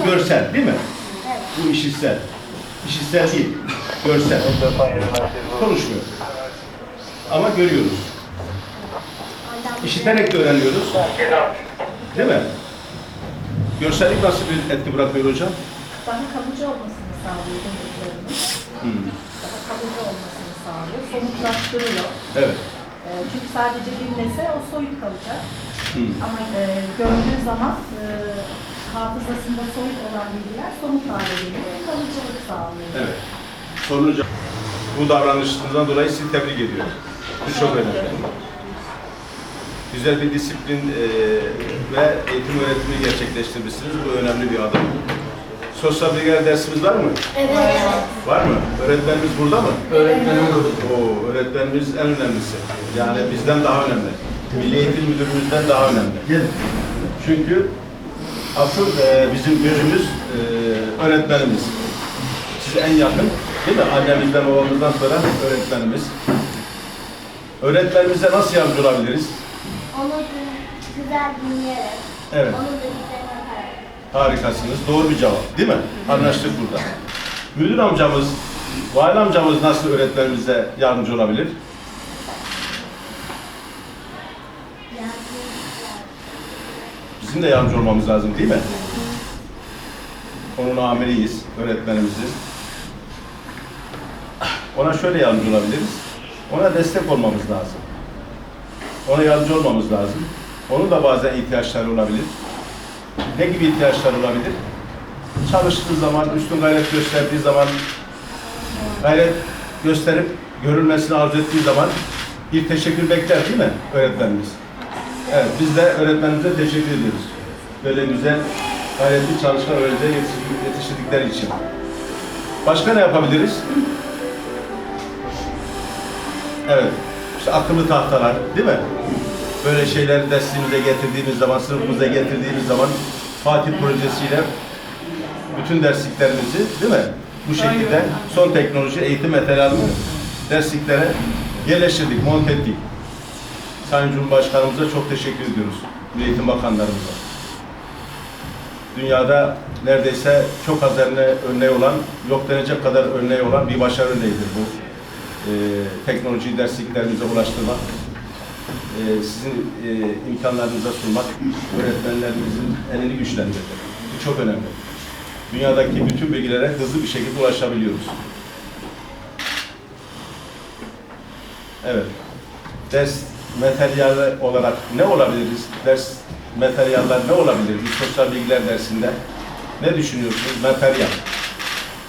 Bu görsel değil mi? Bu işitsel. İşitsel değil. Görsel. Konuşmuyor. Ama görüyoruz. İşiterek de öğreniyoruz. Değil mi? Görsellik nasıl bir etki bırakıyor hocam? Daha kalıcı olmasını sağlıyor duyduklarımız. Hmm. Daha kalıcı olmasını sağlıyor. Somutlaştırıyor. Evet. Ee, çünkü sadece dinlese o soyut kalacak. Hmm. Ama e, gördüğü zaman e, hafızasında soyut olan bilgiler somut hale geliyor kalıcılık sağlıyor. Evet. Sonucu bu davranışınızdan dolayı sizi tebrik ediyorum. Bu çok önemli. Güzel bir disiplin e, ve eğitim öğretimi gerçekleştirmişsiniz. Bu önemli bir adım. Sosyal bilgiler dersimiz var mı? Evet. Var mı? Öğretmenimiz burada mı? Öğretmenim Oo, öğretmenimiz en önemlisi. Yani bizden daha önemli. Milli Eğitim Müdürümüzden daha önemli. Çünkü asıl e, bizim gözümüz e, öğretmenimiz. Size en yakın, değil mi? Annemizden, babamızdan sonra öğretmenimiz. Öğretmenimize nasıl yardımcı olabiliriz? Onu güzel dinleyerek, Evet, onun dediklerine bakarak. harikasınız. Doğru bir cevap, değil mi? Anlaştık burada. Müdür amcamız, vali amcamız nasıl öğretmenimize yardımcı olabilir? Bizim de yardımcı olmamız lazım değil mi? Onun amiriyiz, öğretmenimizin. Ona şöyle yardımcı olabiliriz. Ona destek olmamız lazım. Ona yardımcı olmamız lazım. Onun da bazen ihtiyaçları olabilir. Ne gibi ihtiyaçlar olabilir? Çalıştığı zaman, üstün gayret gösterdiği zaman, gayret gösterip görülmesini arzu ettiği zaman bir teşekkür bekler değil mi öğretmenimiz? Evet, biz de öğretmenimize teşekkür ediyoruz. Böyle güzel, gayretli çalışkan öğrenciler yetiştir- yetiştirdikleri için. Başka ne yapabiliriz? Evet, işte akıllı tahtalar, değil mi? Böyle şeyleri dersimize getirdiğimiz zaman, sınıfımıza getirdiğimiz zaman Fatih projesiyle bütün dersliklerimizi, değil mi? Bu şekilde son teknoloji eğitim materyalini dersliklere yerleştirdik, monte ettik. Sayın Cumhurbaşkanımıza çok teşekkür ediyoruz. Eğitim Bakanlarımıza. Dünyada neredeyse çok az örne örneği olan, yok denecek kadar örneği olan bir başarı örneğidir bu. Ee, teknolojiyi dersliklerimize ulaştırmak, ee, sizin e, imkanlarınıza sunmak, öğretmenlerimizin elini güçlendirmek. Bu çok önemli. Dünyadaki bütün bilgilere hızlı bir şekilde ulaşabiliyoruz. Evet. Ders materyali olarak ne olabiliriz? Ders materyaller ne olabilir? Sosyal bilgiler dersinde ne düşünüyorsunuz? Materyal.